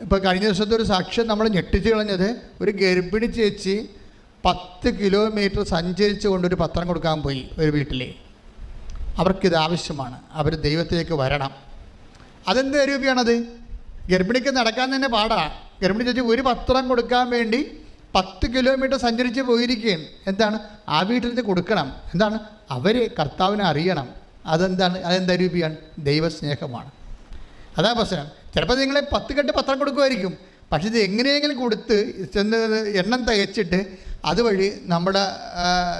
ഇപ്പോൾ കഴിഞ്ഞ ദിവസത്തെ ഒരു സാക്ഷ്യം നമ്മൾ ഞെട്ടിച്ച് കളഞ്ഞത് ഒരു ഗർഭിണി ചേച്ചി പത്ത് കിലോമീറ്റർ സഞ്ചരിച്ച് കൊണ്ടൊരു പത്രം കൊടുക്കാൻ പോയി ഒരു വീട്ടിൽ അവർക്കിത് ആവശ്യമാണ്. അവർ ദൈവത്തിലേക്ക് വരണം. അതെന്ത് രൂപയാണത് ഗർഭിണിക്ക് നടക്കാൻ തന്നെ പാടാ. ഗർഭിണി ചേച്ചി ഒരു പത്രം കൊടുക്കാൻ വേണ്ടി പത്ത് കിലോമീറ്റർ സഞ്ചരിച്ച് പോയിരിക്കുകയും എന്താണ്? ആ വീട്ടിൽ നിന്ന് കൊടുക്കണം. എന്താണ്? അവർ കർത്താവിനെ അറിയണം. അതെന്താണ്? അതെന്താ രൂപയാണ് ദൈവസ്നേഹമാണ്. അതാ പ്രശ്നം. ചിലപ്പോൾ നിങ്ങൾ പത്ത് കെട്ട് പത്രം കൊടുക്കുമായിരിക്കും. പക്ഷെ ഇത് എങ്ങനെയെങ്കിലും കൊടുത്ത് ചെന്ന് എണ്ണം തികച്ചിട്ട് അതുവഴി നമ്മുടെ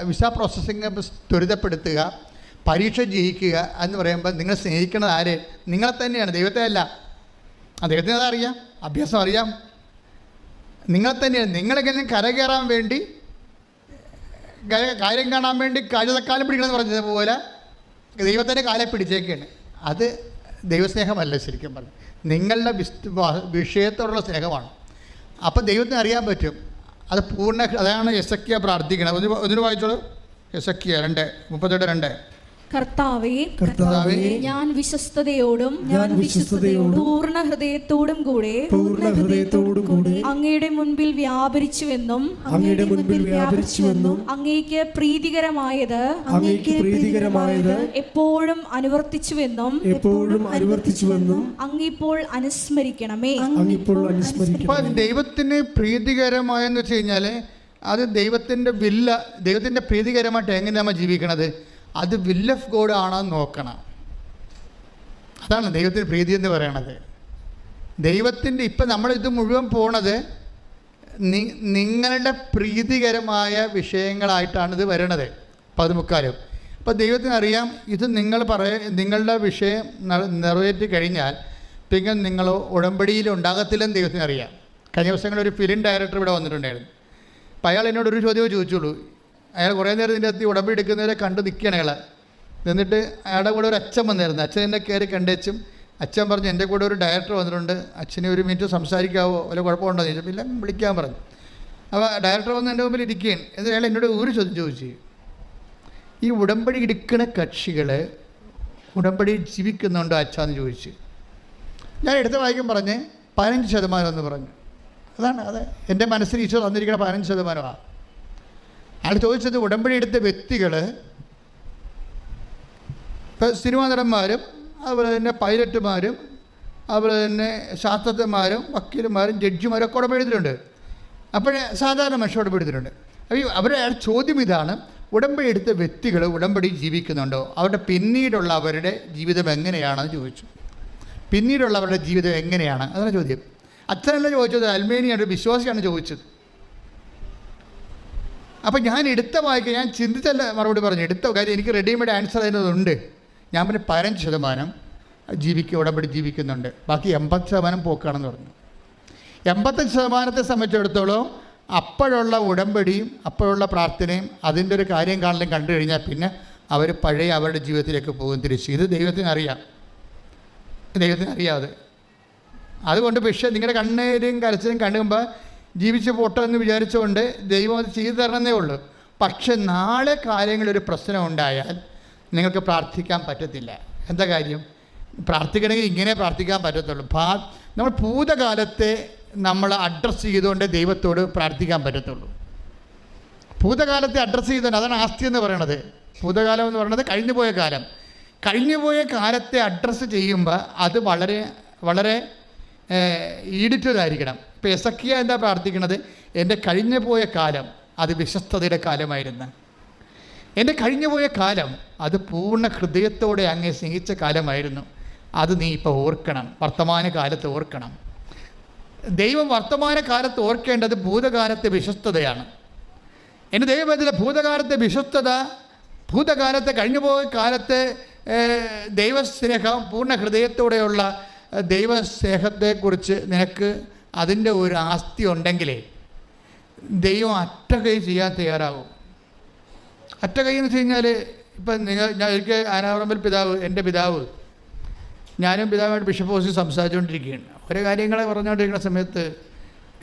വിസ പ്രോസസ്സിങ് ത്വരിതപ്പെടുത്തുക പരീക്ഷ ജയിക്കുക എന്ന് പറയുമ്പോൾ നിങ്ങൾ സ്നേഹിക്കുന്നത് ആരെ? നിങ്ങളെ തന്നെയാണ്. ദൈവത്തെ അല്ല. അദ്ദേഹത്തിന് അതറിയാം അഭ്യാസം അറിയാം. നിങ്ങളെ തന്നെയാണ്. നിങ്ങളെങ്ങനെ കരകയറാൻ വേണ്ടി കാര്യം കാണാൻ വേണ്ടി കാലം പിടിക്കണമെന്ന് പറഞ്ഞതുപോലെ ദൈവത്തിന്റെ കാലെ പിടിച്ചേക്കാണ്. അത് ദൈവസ്നേഹമല്ല ശരിക്കും പറഞ്ഞു നിങ്ങളുടെ വിഷയത്തോടുള്ള സ്നേഹമാണ്. അപ്പോൾ ദൈവത്തിന് അറിയാൻ പറ്റും. അത് പൂർണ അതാണ് എസക്കിയ പ്രാർത്ഥിക്കണം ഒന്ന് ഒന്നിനു വായിച്ചോളൂ. എസക്കിയ രണ്ട് മുപ്പത്തെട്ട് രണ്ട്. കർത്താവേ കർത്താവേ, ഞാൻ വിശ്വസ്തയോടും ഞാൻ വിശ്വസ്തയോടും പൂർണ ഹൃദയത്തോടും കൂടെ പൂർണ ഹൃദയത്തോടു കൂടി അങ്ങയുടെ മുൻപിൽ വ്യാപരിച്ചുവെന്നും അങ്ങയുടെ മുൻപിൽ വ്യാപരിച്ചുവെന്നും അങ്ങേക്ക് പ്രീതികരമായത് അങ്ങേക്ക് പ്രീതികരമായത് എപ്പോഴും അനുവർത്തിച്ചുവെന്നും എപ്പോഴും അനുവർത്തിച്ചുവെന്നും അങ്ങിപ്പോൾ അനുസ്മരിക്കണമേ. അങ്ങിപ്പോൾ അനുസ്മരിക്കണം അപ്പോൾ ദൈവത്തിന് പ്രീതികരമായെന്ന് വെച്ച് കഴിഞ്ഞാൽ അത് ദൈവത്തിന്റെ വില്ല ദൈവത്തിന്റെ പ്രീതികരമായിട്ട് എങ്ങനെ നമ്മൾ ജീവിക്കണത്? അത് വില്ല് ഓഫ് ഗോഡ് ആണോ എന്ന് നോക്കണം. അതാണ് ദൈവത്തിന് പ്രീതി എന്ന് പറയണത്. ദൈവത്തിന്റെ ഇപ്പം നമ്മളിത് മുഴുവൻ പോണത് നിങ്ങളുടെ പ്രീതികരമായ വിഷയങ്ങളായിട്ടാണ് ഇത് വരണത്. പതിമുക്കാലും. അപ്പോൾ ദൈവത്തിന് അറിയാം ഇത് നിങ്ങൾ പറയ നിങ്ങളുടെ വിഷയം നിറവേറ്റി കഴിഞ്ഞാൽ പിന്നെ നിങ്ങൾ ഉടമ്പടിയിൽ ഉണ്ടാകത്തില്ലെന്ന് ദൈവത്തിന് അറിയാം കഴിഞ്ഞ ദിവസങ്ങളിൽ ഒരു ഫിലിം ഡയറക്ടർ ഇവിടെ വന്നിട്ടുണ്ടായിരുന്നു. അപ്പോൾ അയാൾ എന്നോട് ഒരു ചോദ്യമേ ചോദിച്ചുള്ളൂ. അയാൾ കുറേ നേരം ഇതിന്റെ അകത്ത് ഉടമ്പടി എടുക്കുന്നവരെ കണ്ടു നിൽക്കുകയാണ് അയാൾ. എന്നിട്ട് അയാളുടെ കൂടെ ഒരു അച്ഛൻ വന്നായിരുന്നു അച്ഛൻ എന്നെ കയറി കണ്ടേച്ചും. അച്ഛൻ പറഞ്ഞു എന്റെ കൂടെ ഒരു ഡയറക്ടർ വന്നിട്ടുണ്ട്. അച്ഛനെ ഒരു മിനിറ്റ് സംസാരിക്കാവോ? വല്ല കുഴപ്പമുണ്ടോ? എന്ന് ചോദിച്ചപ്പോൾ ഇല്ല വിളിക്കാൻ പറഞ്ഞു. അപ്പോൾ ഡയറക്ടർ വന്ന് എന്റെ മുമ്പിൽ ഇരിക്കുകയാണ്. എന്നിട്ട് അയാൾ എന്നോട് ഒരു ചോദ്യം ചോദിച്ചു. ഈ ഉടമ്പടി എടുക്കുന്ന കക്ഷികൾ ഉടമ്പടി ജീവിക്കുന്നുണ്ടോ അച്ഛാന്ന് ചോദിച്ചു. ഞാൻ എടുത്ത വായിക്കും പറഞ്ഞ് പതിനഞ്ച് ശതമാനം എന്ന് പറഞ്ഞു. അതാണ് അതെ. എന്റെ മനസ്സിൽ ഈശോ തന്നിരിക്കുന്ന പതിനഞ്ച് ശതമാനമാണ്. അയാൾ ചോദിച്ചത് ഉടമ്പടി എടുത്ത വ്യക്തികൾ ഇപ്പം സിനിമാ നടന്മാരും അതുപോലെ തന്നെ പൈലറ്റുമാരും അതുപോലെ തന്നെ ശാസ്ത്രജ്ഞന്മാരും വക്കീലന്മാരും ജഡ്ജിമാരും ഒക്കെ ഉടമ്പടി എടുത്തിട്ടുണ്ട്. അപ്പോഴേ സാധാരണ മനുഷ്യർ ഉടമ്പടി എടുത്തിട്ടുണ്ട്. അപ്പോൾ അവരുടെ ചോദ്യം ഇതാണ് ഉടമ്പടി എടുത്ത വ്യക്തികൾ ഉടമ്പടി ജീവിക്കുന്നുണ്ടോ? അവരുടെ പിന്നീടുള്ള അവരുടെ ജീവിതം എങ്ങനെയാണെന്ന് ചോദിച്ചു. പിന്നീടുള്ള അവരുടെ ജീവിതം എങ്ങനെയാണ്? അതാണ് ചോദ്യം. അച്ഛനല്ല ചോദിച്ചത് അൽമേനിയാണ് വിശ്വാസിയാണ് ചോദിച്ചത്. അപ്പം ഞാൻ എടുത്ത വായിക്ക ഞാൻ ചിന്തിച്ചല്ല മറുപടി പറഞ്ഞു. എടുത്ത കാര്യം എനിക്ക് റെഡിമെയ്ഡ് ആൻസർ അതിനകത്തുണ്ട് ഞാൻ പിന്നെ പതിനഞ്ച് ശതമാനം ജീവിക്കുക ഉടമ്പടി ജീവിക്കുന്നുണ്ട്. ബാക്കി എൺപത് ശതമാനം പോക്കാണെന്ന് പറഞ്ഞു. എൺപത്തഞ്ച് ശതമാനത്തെ സംബന്ധിച്ചിടത്തോളം അപ്പോഴുള്ള ഉടമ്പടിയും അപ്പോഴുള്ള പ്രാർത്ഥനയും അതിന്റെ ഒരു കാര്യം കാണലും കണ്ടു കഴിഞ്ഞാൽ പിന്നെ അവർ പഴയ അവരുടെ ജീവിതത്തിലേക്ക് പോകും തിരിച്ച്. ഇത് ദൈവത്തിന് അറിയാം. ദൈവത്തിന് അറിയാതെ അതുകൊണ്ട് പക്ഷേ നിങ്ങളുടെ കണ്ണേരും കരച്ചിലും കണ്ടുമ്പോൾ ജീവിച്ച് പോട്ടെ എന്ന് വിചാരിച്ചുകൊണ്ട് ദൈവം അത് ചെയ്തു തരണമെന്നേ ഉള്ളൂ. പക്ഷെ നാളെ കാര്യങ്ങളൊരു പ്രശ്നം ഉണ്ടായാൽ നിങ്ങൾക്ക് പ്രാർത്ഥിക്കാൻ പറ്റത്തില്ല. എന്താ കാര്യം? പ്രാർത്ഥിക്കണമെങ്കിൽ ഇങ്ങനെ പ്രാർത്ഥിക്കാൻ പറ്റത്തുള്ളൂ. ഭാ നമ്മൾ ഭൂതകാലത്തെ നമ്മൾ അഡ്രസ്സ് ചെയ്തുകൊണ്ട് ദൈവത്തോട് പ്രാർത്ഥിക്കാൻ പറ്റത്തുള്ളൂ. ഭൂതകാലത്തെ അഡ്രസ്സ് ചെയ്തുകൊണ്ട് അതാണ് ആസ്തി എന്ന് പറയണത്. ഭൂതകാലം എന്ന് പറയുന്നത് കഴിഞ്ഞുപോയ കാലം. കഴിഞ്ഞുപോയ കാലത്തെ അഡ്രസ്സ് ചെയ്യുമ്പോൾ അത് വളരെ വളരെ ഈഡിറ്റതായിരിക്കണം ഇപ്പോൾ എസക്കിയ എന്താ പ്രാർത്ഥിക്കുന്നത് എന്റെ കഴിഞ്ഞു പോയ കാലം അത് വിശ്വസ്തയുടെ കാലമായിരുന്നു. എന്റെ കഴിഞ്ഞു പോയ കാലം അത് പൂർണ ഹൃദയത്തോടെ അങ്ങേ സ്നേഹിച്ച കാലമായിരുന്നു. അത് നീ ഇപ്പോൾ ഓർക്കണം. വർത്തമാന കാലത്ത് ഓർക്കണം. ദൈവം വർത്തമാന കാലത്ത് ഓർക്കേണ്ടത് ഭൂതകാലത്തെ വിശ്വസ്തതയാണ്. എന്റെ ദൈവത്തിലെ ഭൂതകാലത്തെ വിശ്വസ്തത ഭൂതകാലത്തെ കഴിഞ്ഞുപോയ കാലത്തെ ദൈവസ്നേഹം പൂർണ ഹൃദയത്തോടെയുള്ള ദൈവസ്നേഹത്തെക്കുറിച്ച് നിനക്ക് അതിന്റെ ഒരു ആസ്തി ഉണ്ടെങ്കിലേ ദൈവം അറ്റകൈ ചെയ്യാൻ തയ്യാറാകും. അറ്റകൈ എന്ന് വെച്ച് കഴിഞ്ഞാൽ ഇപ്പം നിങ്ങൾ ഞാൻ ഒരിക്കൽ ആനാവറമ്പൽ പിതാവ് എന്റെ പിതാവ് ഞാനും പിതാവായിട്ട് ബിഷപ്പ് ഹോസിൽ സംസാരിച്ചുകൊണ്ടിരിക്കുകയാണ്. ഓരോ കാര്യങ്ങളെ പറഞ്ഞുകൊണ്ടിരിക്കുന്ന സമയത്ത്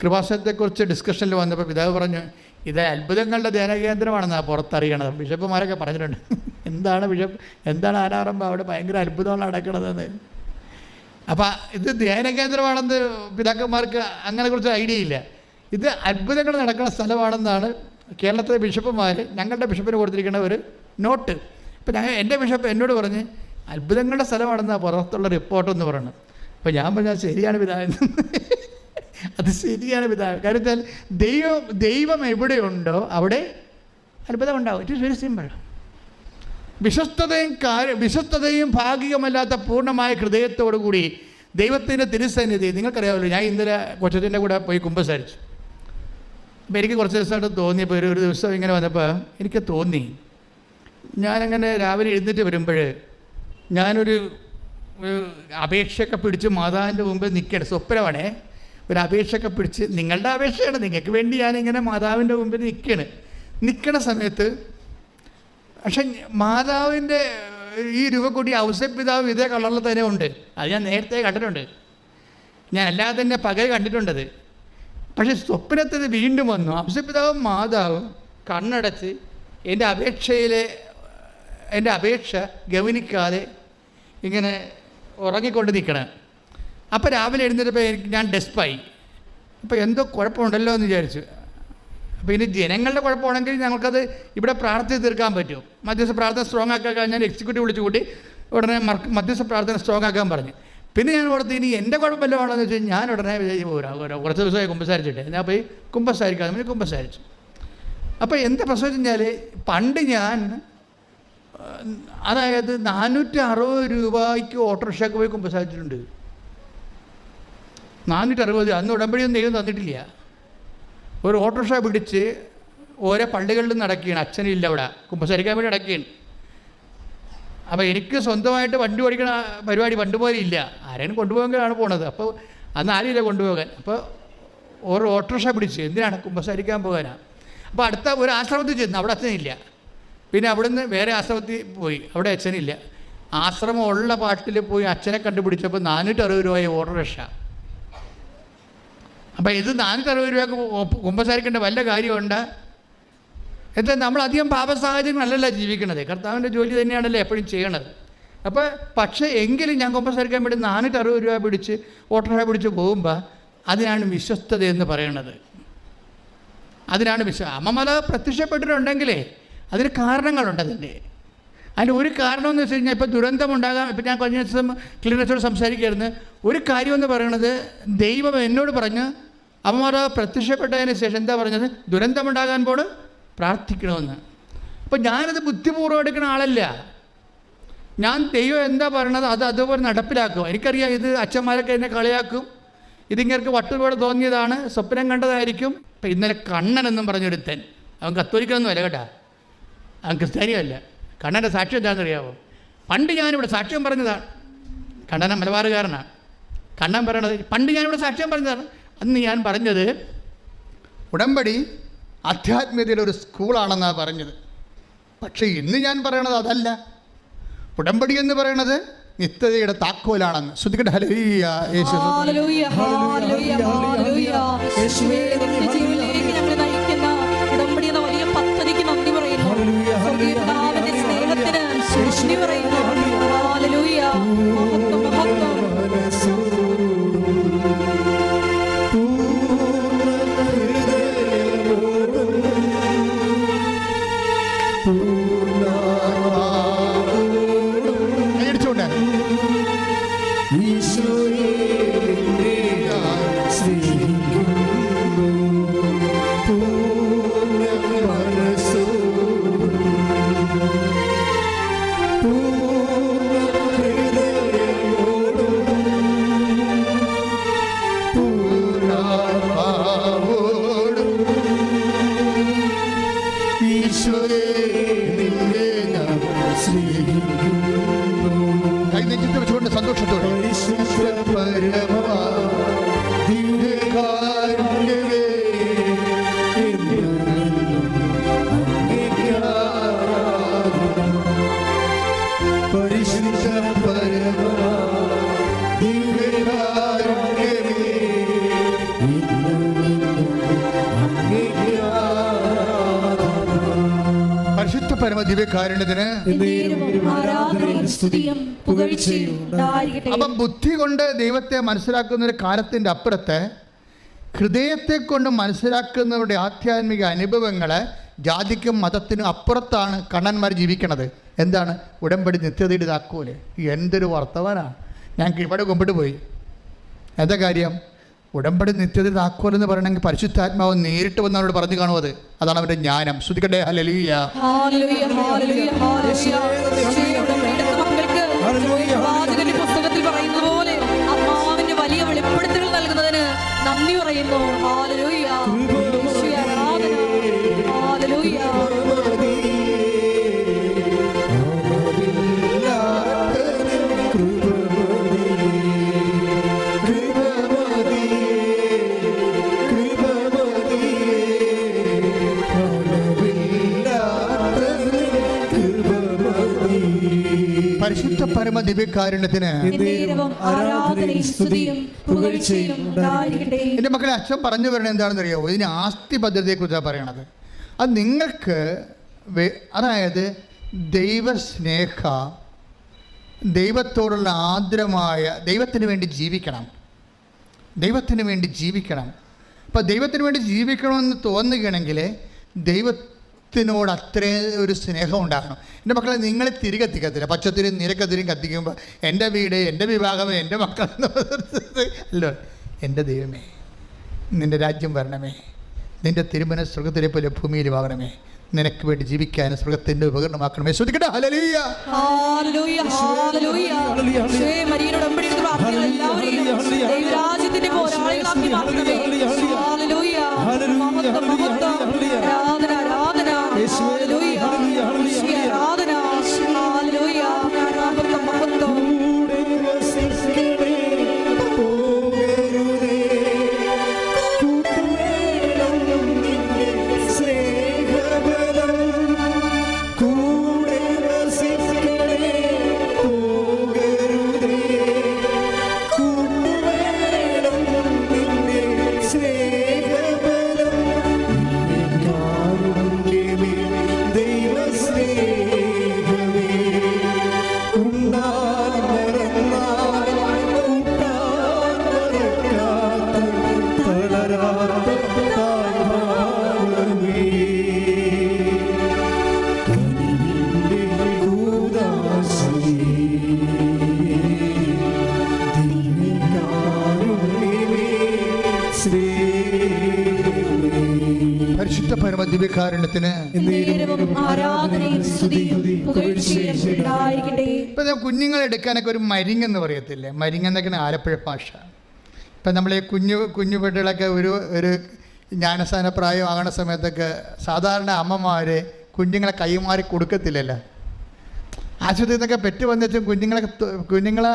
കൃപാസനത്തെക്കുറിച്ച് ഡിസ്കഷനിൽ വന്നപ്പോൾ പിതാവ് പറഞ്ഞു ഇത് അത്ഭുതങ്ങളുടെ ധ്യാനകേന്ദ്രമാണെന്നാണ് പുറത്തറിയണത്. ബിഷപ്പുമാരൊക്കെ പറഞ്ഞിട്ടുണ്ട്. എന്താണ് ബിഷപ്പ് എന്താണ് ആനാറമ്പ് അവിടെ ഭയങ്കര അത്ഭുതമാണ് നടക്കണതെന്ന്. അപ്പം ഇത് ധ്യാന കേന്ദ്രമാണെന്ന് പിതാക്കന്മാർക്ക് അങ്ങനെ കുറച്ച് ഐഡിയ ഇല്ല. ഇത് അത്ഭുതങ്ങൾ നടക്കുന്ന സ്ഥലമാണെന്നാണ് കേരളത്തിലെ ബിഷപ്പുമാർ ഞങ്ങളുടെ ബിഷപ്പിന് കൊടുത്തിരിക്കുന്ന ഒരു നോട്ട്. ഇപ്പം ഞാൻ എന്റെ ബിഷപ്പ് എന്നോട് പറഞ്ഞ് അത്ഭുതങ്ങളുടെ സ്ഥലമാണെന്നാണ് പുറത്തുള്ള റിപ്പോർട്ടെന്ന് പറയുന്നത് അപ്പോൾ ഞാൻ പറഞ്ഞാൽ ശരിയാണ് പിതാവ് അത് ശരിയാണ് പിതാവ് കാര്യത്താൽ ദൈവം ദൈവം എവിടെയുണ്ടോ അവിടെ അത്ഭുതം ഉണ്ടാവും. ഇറ്റ് ഇസ് വെരി സിമ്പിൾ വിശ്വസ്തതയും കാര്യ വിശ്വസ്തതയും ഭാഗികമല്ലാത്ത പൂർണമായ ഹൃദയത്തോടു കൂടി ദൈവത്തിന്റെ തിരുസന്നിധി നിങ്ങൾക്കറിയാമല്ലോ ഞാൻ ഇന്നലെ കൊച്ചത്തിന്റെ കൂടെ പോയി കുമ്പസാരിച്ചു. അപ്പോൾ എനിക്ക് കുറച്ച് ദിവസമായിട്ട് തോന്നിയപ്പോൾ ഒരു ഒരു ദിവസം ഇങ്ങനെ വന്നപ്പോൾ എനിക്ക് തോന്നി. ഞാനങ്ങനെ രാവിലെ എഴുന്നേറ്റ് വരുമ്പോൾ ഞാനൊരു അപേക്ഷയൊക്കെ പിടിച്ച് മാതാവിന്റെ മുമ്പിൽ നിൽക്കണം സ്വപ്നമാണേ. ഒരു അപേക്ഷയൊക്കെ പിടിച്ച് നിങ്ങളുടെ അപേക്ഷയാണ്. നിങ്ങൾക്ക് വേണ്ടി ഞാനിങ്ങനെ മാതാവിന്റെ മുമ്പിൽ നിൽക്കുകയാണ്. നിൽക്കണ സമയത്ത് പക്ഷെ മാതാവിന്റെ ഈ രൂപക്കൂടി ഔസപിതാവ് ഇതേ കളറിൽ തന്നെ ഉണ്ട്. അത് ഞാൻ നേരത്തെ കണ്ടിട്ടുണ്ട്. ഞാൻ അല്ലാതെ തന്നെ പകൽ കണ്ടിട്ടുണ്ടത്. പക്ഷെ സ്വപ്നത്തിൽ വീണ്ടും വന്നു. ഔസപിതാവും മാതാവും കണ്ണടച്ച് എന്റെ അപേക്ഷയിലെ എന്റെ അപേക്ഷ ഗവനിക്കാതെ ഇങ്ങനെ ഉറങ്ങിക്കൊണ്ട് നിൽക്കണം. അപ്പോൾ രാവിലെ എഴുന്നേറ്റപ്പോൾ ഞാൻ ഡെസ്പായി. അപ്പോൾ എന്തോ കുഴപ്പമുണ്ടല്ലോ എന്ന് വിചാരിച്ചു. അപ്പോൾ ഇനി ജനങ്ങളുടെ കുഴപ്പമാണെങ്കിൽ ഞങ്ങൾക്കത് ഇവിടെ പ്രാർത്ഥിച്ച് തീർക്കാൻ പറ്റും. മധ്യസ്ഥ പ്രാർത്ഥന സ്ട്രോങ് ആക്കാൻ കഴിഞ്ഞാൽ എക്സിക്യൂട്ടീവ് വിളിച്ചു കൂട്ടി ഉടനെ മധ്യസ്ഥ പ്രാർത്ഥന സ്ട്രോങ് ആക്കാൻ പറഞ്ഞു. പിന്നെ ഞാൻ ഓർത്ത് ഇനി എന്റെ കുഴപ്പമല്ലോ ആണെന്ന് വെച്ചാൽ ഞാൻ ഉടനെ കുറച്ച് ദിവസമായി കുമ്പസാരിച്ചിട്ട്. ഞാൻ പോയി കുമ്പസാരിക്കാതെ പിന്നെ കുമ്പസാരിച്ചു. അപ്പോൾ എന്താ പ്രശ്നം വെച്ച് കഴിഞ്ഞാൽ പണ്ട് ഞാൻ അതായത് നാനൂറ്റി അറുപത് രൂപയ്ക്ക് ഓട്ടോറിക്ഷയ്ക്ക് പോയി കുമ്പസാരിച്ചിട്ടുണ്ട്. നാനൂറ്റി അറുപത് അന്ന് ഉടമ്പടിയൊന്നും ദൈവം തന്നിട്ടില്ല. ഒരു ഓട്ടോറിക്ഷ പിടിച്ച് ഓരോ പള്ളികളിൽ നടക്കുകയാണ്. അച്ഛനില്ല അവിടെ. കുമ്പസരിക്കാൻ വേണ്ടി നടക്കുകയാണ്. അപ്പോൾ എനിക്ക് സ്വന്തമായിട്ട് വണ്ടി ഓടിക്കണ പരിപാടി പണ്ട് പോലെ ഇല്ല. ആരെയും കൊണ്ടുപോകാനാണ് പോണത്. അപ്പോൾ അന്ന് ആരുമില്ല കൊണ്ടുപോകാൻ. അപ്പോൾ ഒരു ഓട്ടോറിക്ഷ പിടിച്ച് എന്തിനാണ് കുമ്പസരിക്കാൻ പോകാനാണ് അപ്പോൾ അടുത്ത ഒരു ആശ്രമത്തിൽ ചെന്ന്. അവിടെ അച്ഛനില്ല. പിന്നെ അവിടുന്ന് വേറെ ആശ്രമത്തിൽ പോയി. അവിടെ അച്ഛനില്ല. ആശ്രമം ഉള്ള പാട്ടിൽ പോയി അച്ഛനെ കണ്ടുപിടിച്ചപ്പോൾ നാനൂറ്റി അറുപത് രൂപയായി ഓട്ടോറിക്ഷ. അപ്പം ഇത് നാനൂറ്റി അറുപത് രൂപയ്ക്ക് കുമ്പസാരിക്കേണ്ട വല്ല കാര്യമുണ്ട്? നമ്മൾ അധികം പാപ സാഹചര്യങ്ങളല്ലല്ലോ ജീവിക്കണത്. കർത്താവിന്റെ ജോലി തന്നെയാണല്ലോ എപ്പോഴും ചെയ്യണത്. അപ്പോൾ പക്ഷേ എങ്കിലും ഞാൻ കുമ്പസാരിക്കാൻ വേണ്ടി നാനൂറ്റി അറുപത് രൂപ പിടിച്ച് ഓട്ടോറിക്ഷ പിടിച്ച് പോകുമ്പോൾ അതിനാണ് വിശ്വസ്തത എന്ന് പറയണത്. അതിനാണ് വിശ്വ അമ്മമല പ്രത്യക്ഷപ്പെട്ടിട്ടുണ്ടെങ്കിലേ അതിന് കാരണങ്ങളുണ്ട് അതിന്റെ. അതിന്റെ ഒരു കാരണം എന്ന് വെച്ച് കഴിഞ്ഞാൽ ഇപ്പോൾ ദുരന്തമുണ്ടാകാം. ഇപ്പം ഞാൻ കഴിഞ്ഞ ദിവസം ക്ലിനിക്സോട് സംസാരിക്കുകയായിരുന്നു. ഒരു കാര്യമെന്ന് പറയണത് ദൈവം എന്നോട് പറഞ്ഞ് അമ്മമാർ പ്രത്യക്ഷപ്പെട്ടതിന് ശേഷം എന്താ പറഞ്ഞത്? ദുരന്തമുണ്ടാകാൻ പോണ് പ്രാർത്ഥിക്കണമെന്ന്. അപ്പം ഞാനത് ബുദ്ധിപൂർവം എടുക്കുന്ന ആളല്ല. ഞാൻ ദൈവം എന്താ പറയണത് അത് അതുപോലെ നടപ്പിലാക്കും. എനിക്കറിയാം ഇത് അച്ഛന്മാരൊക്കെ എന്നെ കളിയാക്കും. ഇതിങ്ങനെ വട്ടുപോലെ തോന്നിയതാണ്. സ്വപ്നം കണ്ടതായിരിക്കും. ഇപ്പം ഇന്നലെ കണ്ണൻ എന്നും പറഞ്ഞൊരുത്തൻ. അവൻ കത്തോലിക്കണമെന്നും അല്ല കേട്ടാ. അവൻ ക്രിസ്ത്യാനിയല്ല. കണ്ണന്റെ സാക്ഷ്യം എന്താണെന്ന് അറിയാമോ പണ്ട് ഞാനിവിടെ സാക്ഷ്യം പറഞ്ഞതാണ്. കണ്ണന മലബാറുകാരനാണ്. കണ്ണൻ പറയണത് പണ്ട് ഞാനിവിടെ സാക്ഷ്യം പറഞ്ഞതാണ്. അന്ന് ഞാൻ പറഞ്ഞത് ഉടമ്പടി ആധ്യാത്മികതയുടെ ഒരു സ്കൂളാണെന്നാണ് പറഞ്ഞത്. പക്ഷേ ഇന്ന് ഞാൻ പറയണത് അതല്ല. ഉടമ്പടി എന്ന് പറയണത് നിത്യതയുടെ താക്കോലാണെന്ന്. ശ്രദ്ധിക്കട്ടെ ഹല്ലേലൂയ. യേശു. should ഉണ്ടായിരിക്കട്ടെ. അപ്പം ബുദ്ധി കൊണ്ട് ദൈവത്തെ മനസ്സിലാക്കുന്ന ഒരു കാലത്തിന്റെ അപ്പുറത്തെ ഹൃദയത്തെ കൊണ്ട് മനസ്സിലാക്കുന്നവരുടെ ആധ്യാത്മിക അനുഭവങ്ങൾ ജാതിക്കും മതത്തിനും അപ്പുറത്താണ് കണ്ണന്മാർ ജീവിക്കണത്. എന്താണ്? ഉടമ്പടി നിത്യതയുടെ താക്കൂൽ എന്തൊരു വർത്തമാനാണ്. ഞങ്ങൾക്ക് ഇവിടെ കൊമ്പിട്ട് പോയി. എന്താ കാര്യം? ഉടമ്പടി നിത്യത താക്കോൽ എന്ന് പറയണമെങ്കിൽ പരിശുദ്ധാത്മാവ് നേരിട്ട് വന്ന് അവരോട് പറഞ്ഞു കാണും അത്. അതാണ് അവരുടെ ജ്ഞാനം. ശ്രുതിക്കട്ടെ ഹലലിയ പുസ്തകത്തിൽ പറയുന്നത് പോലെ വലിയ വെളിപ്പെടുത്തലുകൾ നൽകുന്നതിന് നന്ദി പറയുന്നു. പരമ ദിവ്യകാരുണ്യത്തിന് എന്റെ മക്കളെ അച്ഛൻ പറഞ്ഞു വരണത് എന്താണെന്ന് അറിയാമോ ഇതിന് ആസ്തി ഭദ്രതയെക്കുറിച്ചാണ് പറയണത്. അത് നിങ്ങൾക്ക് അതായത് ദൈവസ്നേഹ ദൈവത്തോടുള്ള ആദരമായ ദൈവത്തിന് വേണ്ടി ജീവിക്കണം. ദൈവത്തിന് വേണ്ടി ജീവിക്കണം. അപ്പോൾ ദൈവത്തിന് വേണ്ടി ജീവിക്കണമെന്ന് തോന്നുകയാണെങ്കിൽ ദൈവത്തിനോട് അത്രയും ഒരു സ്നേഹം ഉണ്ടാകണം എന്റെ മക്കളെ നിങ്ങൾ തിരികെ കത്തിക്കത്തില്ല പച്ചത്തിരും നിരക്കത്തിരും കത്തിക്കുമ്പോൾ എന്റെ വീട് എന്റെ വിഭാഗം എന്റെ മക്കൾ അല്ലോ എന്റെ ദൈവമേ നിന്റെ രാജ്യം വരണമേ. നിന്റെ തിരുമന സ്വർഗത്തിലെ പോലെ ഭൂമിയിലുമാകണമേ നിനക്ക് വേണ്ടി ജീവിക്കാൻ സ്വർഗത്തിന്റെ ഉപകരണമാക്കണമേ. ശ്രദ്ധിക്കട്ടെ? Hallelujah hallelujah, hallelujah. ഈശോയെ ഹലലൂയ ഉടമ്പടി দুই ദിവ്യകാരുണ്യത്തിന് ഇപ്പം കുഞ്ഞുങ്ങളെ എടുക്കാനൊക്കെ ഒരു മരിങ്ങെന്ന് പറയത്തില്ലേ? മരിങ്ങ എന്നൊക്കെയാണ് ആലപ്പുഴ ഭാഷ. ഇപ്പം നമ്മൾ ഈ കുഞ്ഞു കുഞ്ഞു പെട്ടികളൊക്കെ ഒരു ഒരു ജ്ഞാനസ്ഥാന പ്രായം ആകണ സമയത്തൊക്കെ സാധാരണ അമ്മമാർ കുഞ്ഞുങ്ങളെ കൈമാറി കൊടുക്കത്തില്ലല്ലോ. ആശുപത്രിയിൽ നിന്നൊക്കെ പെറ്റ് വന്നിട്ടും കുഞ്ഞുങ്ങളെ കുഞ്ഞുങ്ങളെ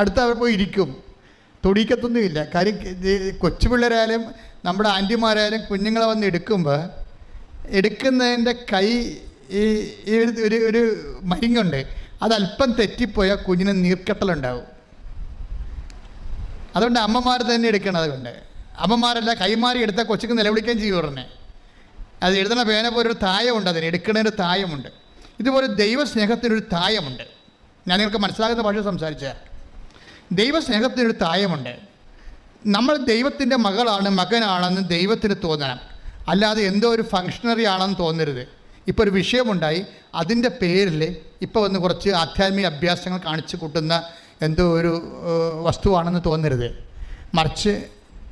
അടുത്ത് അവർ പോയി ഇരിക്കും. തൊടിക്കത്തൊന്നുമില്ല കാര്യം കൊച്ചുപിള്ളേരായാലും കൊച്ചു പിള്ളേരായാലും നമ്മുടെ ആന്റിമാരായാലും കുഞ്ഞുങ്ങളെ വന്ന് എടുക്കുമ്പോൾ എടുക്കുന്നതിന്റെ കൈ ഈ ഈ ഒരു ഒരു മരിങ്ങുണ്ട്. അതല്പം തെറ്റിപ്പോയാൽ കുഞ്ഞിന് നീർക്കെട്ടലുണ്ടാവും. അതുകൊണ്ട് അമ്മമാർ തന്നെ എടുക്കണം അതുകൊണ്ട്. അമ്മമാരല്ല കൈമാറി എടുത്ത കൊച്ചുക്ക് നിലവിളിക്കുകയും ചെയ്യും ഉടനെ. അത് എഴുതണ പേന പോലെ ഒരു തായമുണ്ട് അതിന് എടുക്കുന്നതിന് തായമുണ്ട്. ഇതുപോലെ ദൈവസ്നേഹത്തിനൊരു തായമുണ്ട്. ഞാൻ നിങ്ങൾക്ക് മനസ്സിലാകുന്ന ഭാഷ സംസാരിച്ച. ദൈവസ്നേഹത്തിനൊരു തായമുണ്ട്. നമ്മൾ ദൈവത്തിന്റെ മകളാണ് മകനാണെന്ന് ദൈവത്തിന് തോന്നണം. അല്ലാതെ എന്തോ ഒരു ഫങ്ഷണറി ആണെന്ന് തോന്നരുത്. ഇപ്പോൾ ഒരു വിഷയമുണ്ടായി. അതിന്റെ പേരിൽ ഇപ്പോൾ വന്ന് കുറച്ച് ആധ്യാത്മിക അഭ്യാസങ്ങൾ കാണിച്ചു കൂട്ടുന്ന എന്തോ ഒരു വസ്തുവാണെന്ന് തോന്നരുത്. മറിച്ച്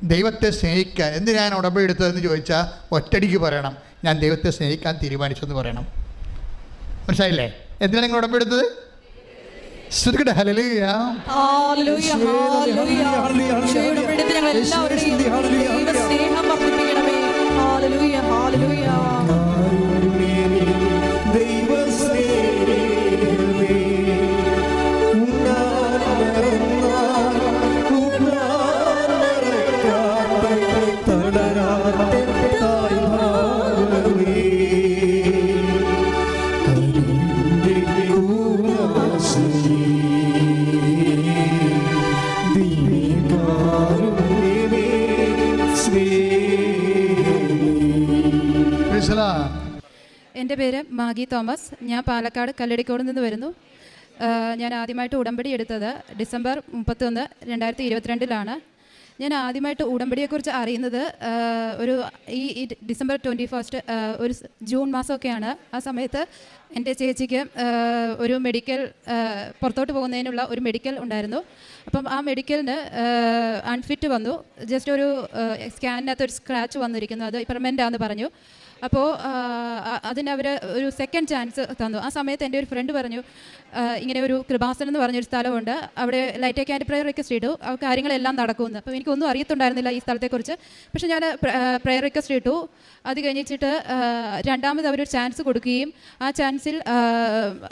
ദൈവത്തെ സ്നേഹിക്കുക എന്തിനാണ് ഞാൻ ഉടമ്പെടുത്തതെന്ന് ചോദിച്ചാൽ ഒറ്റടിക്ക് പറയണം. ഞാൻ ദൈവത്തെ സ്നേഹിക്കാൻ തീരുമാനിച്ചെന്ന് പറയണം. മനസ്സിലായില്ലേ? എന്തിനാണ് നിങ്ങൾ ഉടമ്പെടുത്തത് ഹലലിയ ദൈവസ്നേഹം വർദ്ധിപ്പിക്കണമേ. ഹല്ലേലൂയ, തോമസ് ഞാൻ പാലക്കാട് കല്ലടിക്കോട് നിന്ന് വരുന്നു. ഞാൻ ആദ്യമായിട്ട് ഉടമ്പടി എടുത്തത് ഡിസംബർ മുപ്പത്തൊന്ന് രണ്ടായിരത്തി ഇരുപത്തിരണ്ടിലാണ്. ഞാൻ ആദ്യമായിട്ട് ഉടമ്പടിയെക്കുറിച്ച് അറിയുന്നത് ഒരു ഈ ഡിസംബർ ട്വന്റി ഫസ്റ്റ് ഒരു ജൂൺ മാസമൊക്കെയാണ്. ആ സമയത്ത് എന്റെ ചേച്ചിക്ക് ഒരു മെഡിക്കൽ പുറത്തോട്ട് പോകുന്നതിനുള്ള ഒരു മെഡിക്കൽ ഉണ്ടായിരുന്നു. അപ്പം ആ മെഡിക്കലിന് അൺഫിറ്റ് വന്നു. ജസ്റ്റ് ഒരു സ്കാനിനകത്ത് ഒരു സ്ക്രാച്ച് വന്നിരിക്കുന്നു. അത് പെർമനന്റ് ആണെന്ന് പറഞ്ഞു. അപ്പോൾ അതിന് അവർ ഒരു സെക്കൻഡ് ചാൻസ് തന്നു. ആ സമയത്ത് എന്റെ ഒരു ഫ്രണ്ട് പറഞ്ഞു ഇങ്ങനെ ഒരു കൃപാസനം എന്ന് പറഞ്ഞൊരു സ്ഥലമുണ്ട്. അവിടെ ലൈറ്റ് ആയിട്ട് പ്രയർ റിക്വസ്റ്റ് ഇട്ടു. ആ കാര്യങ്ങളെല്ലാം നടക്കുമെന്ന്. അപ്പോൾ എനിക്കൊന്നും അറിയത്തുണ്ടായിരുന്നില്ല ഈ സ്ഥലത്തെക്കുറിച്ച്. പക്ഷേ ഞാൻ പ്രയർ റിക്വസ്റ്റ് ഇട്ടു. അത് കഴിഞ്ഞിട്ട് രണ്ടാമത് അവർ ചാൻസ് കൊടുക്കുകയും ആ ചാൻസിൽ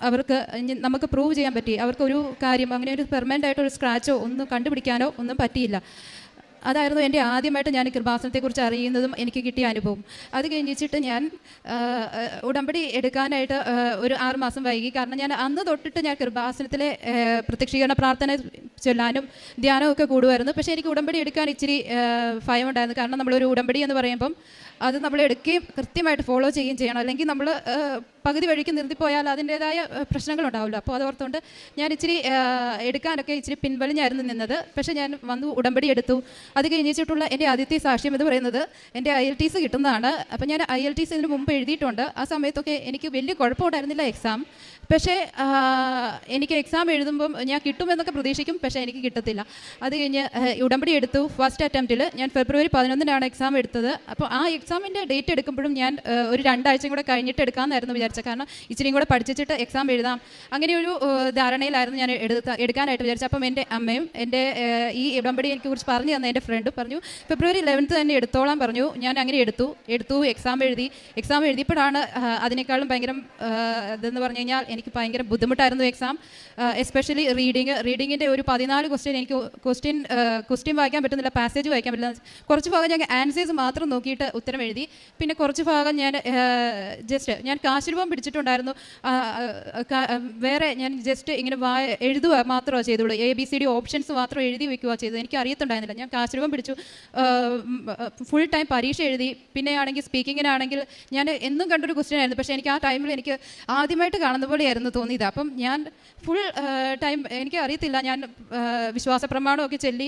അവർക്ക് നമുക്ക് പ്രൂവ് ചെയ്യാൻ പറ്റി. അവർക്കൊരു കാര്യം അങ്ങനെ ഒരു പെർമനന്റ് ആയിട്ടൊരു സ്ക്രാച്ചോ ഒന്നും കണ്ടുപിടിക്കാനോ ഒന്നും പറ്റിയില്ല. അതായിരുന്നു എന്റെ ആദ്യമായിട്ട് ഞാൻ കൃപാസനത്തെക്കുറിച്ച് അറിയുന്നതും എനിക്ക് കിട്ടിയ അനുഭവം. അത് കഴിഞ്ഞിട്ട് ഞാൻ ഉടമ്പടി എടുക്കാനായിട്ട് ഒരു ആറുമാസം വൈകി. കാരണം ഞാൻ അന്ന് തൊട്ടിട്ട് ഞാൻ കൃപാസനത്തിലെ പ്രത്യക്ഷീകരണ പ്രാർത്ഥന ചൊല്ലാനും ധ്യാനമൊക്കെ കൂടുമായിരുന്നു. പക്ഷേ എനിക്ക് ഉടമ്പടി എടുക്കാൻ ഇച്ചിരി ഭയമുണ്ടായിരുന്നു. കാരണം നമ്മളൊരു ഉടമ്പടി എന്ന് പറയുമ്പം അത് നമ്മൾ എടുക്കുകയും കൃത്യമായിട്ട് ഫോളോ ചെയ്യുകയും ചെയ്യണം. അല്ലെങ്കിൽ നമ്മൾ പകുതി വഴിക്ക് നിർത്തിപ്പോയാൽ അതിന്റേതായ പ്രശ്നങ്ങളുണ്ടാവില്ല അപ്പോൾ അതോർത്തുകൊണ്ട് ഞാൻ ഇച്ചിരി എടുക്കാനൊക്കെ ഇച്ചിരി പിൻവലിഞ്ഞായിരുന്നു നിന്നത്. പക്ഷേ ഞാൻ വന്നു ഉടമ്പടി എടുത്തു. അത് കഴിഞ്ഞിട്ടുള്ള എന്റെ ആദ്യത്തെ സാക്ഷ്യം എന്ന് പറയുന്നത് എന്റെ ഐ എൽ ടി സി കിട്ടുന്നതാണ്. അപ്പോൾ ഞാൻ ഐ എൽ ടി സി ഇതിന് മുമ്പ് എഴുതിയിട്ടുണ്ട്. ആ സമയത്തൊക്കെ എനിക്ക് വലിയ കുഴപ്പമുണ്ടായിരുന്നില്ല എക്സാം. പക്ഷേ എനിക്ക് എക്സാം എഴുതുമ്പം ഞാൻ കിട്ടുമെന്നൊക്കെ പ്രതീക്ഷിക്കും പക്ഷേ എനിക്ക് കിട്ടത്തില്ല. അത് കഴിഞ്ഞ് ഉടമ്പടി എടുത്തു. ഫസ്റ്റ് അറ്റംപ്റ്റിൽ ഞാൻ ഫെബ്രുവരി പതിനൊന്നിനാണ് എക്സാം എടുത്തത്. അപ്പോൾ ആ എക്സാമിന്റെ ഡേറ്റ് എടുക്കുമ്പോഴും ഞാൻ ഒരു രണ്ടാഴ്ചയും കൂടെ കഴിഞ്ഞിട്ട് എടുക്കാമെന്നായിരുന്നു വിചാരിച്ചത്. കാരണം ഇച്ചിരിയും കൂടെ പഠിച്ചിട്ട് എക്സാം എഴുതാം. അങ്ങനെ ഒരു ധാരണയിലായിരുന്നു ഞാൻ എടുത്ത എടുക്കാനായിട്ട് വിചാരിച്ചത്. അപ്പം എന്റെ അമ്മയും എന്റെ ഈ ഉടമ്പടി എനിക്ക് കുറിച്ച് പറഞ്ഞു തന്ന എന്റെ ഫ്രണ്ട് പറഞ്ഞു ഫെബ്രുവരി ഇലവൻത്ത് തന്നെ എടുത്തോളാം പറഞ്ഞു. ഞാൻ അങ്ങനെ എടുത്തു. എടുത്തു എക്സാം എഴുതി. എക്സാം എഴുതിയപ്പോഴാണ് അതിനേക്കാളും ഭയങ്കര ഇതെന്ന് പറഞ്ഞു കഴിഞ്ഞാൽ എനിക്ക് ഭയങ്കര ബുദ്ധിമുട്ടായിരുന്നു എക്സാം എസ്പെഷ്യലി റീഡിങ് റീഡിങ്ങിന്റെ ഒരു പതിനാല് ക്വസ്റ്റ്യൻ എനിക്ക് ക്വസ്റ്റ്യൻ ക്വസ്റ്റ്യൻ വായിക്കാൻ പറ്റുന്നില്ല പാസേജ് വായിക്കാൻ പറ്റില്ല കുറച്ച് ഭാഗം ഞാൻ ആൻസേഴ്സ് മാത്രം നോക്കിയിട്ട് ഉത്തരം എഴുതി. പിന്നെ കുറച്ച് ഭാഗം ഞാൻ ജസ്റ്റ് ഞാൻ കാശുരൂപം പിടിച്ചിട്ടുണ്ടായിരുന്നു. വേറെ ഞാൻ ജസ്റ്റ് ഇങ്ങനെ വാ എഴുതുക മാത്രമേ ചെയ്തുള്ളൂ. A B C D options മാത്രം എഴുതി വെക്കുക ചെയ്തത്. എനിക്ക് അറിയത്തുണ്ടായിരുന്നില്ല. ഞാൻ കാശുരൂപം പിടിച്ചു. ഫുൾ ടൈം പരീക്ഷ എഴുതി. പിന്നെ ആണെങ്കിൽ സ്പീക്കിങ്ങിനാണെങ്കിൽ ഞാൻ എന്നും കണ്ടൊരു ക്വസ്റ്റ്യൻ ആയിരുന്നു. പക്ഷേ എനിക്ക് ആ ടൈമിൽ എനിക്ക് ആദ്യമായിട്ട് കാണുന്ന പോലെയായിരുന്നു തോന്നിയത്. അപ്പം ഞാൻ ഫുൾ ടൈം എനിക്ക് അറിയത്തില്ല ഞാൻ വിശ്വാസ പ്രമാണമൊക്കെ ചൊല്ലി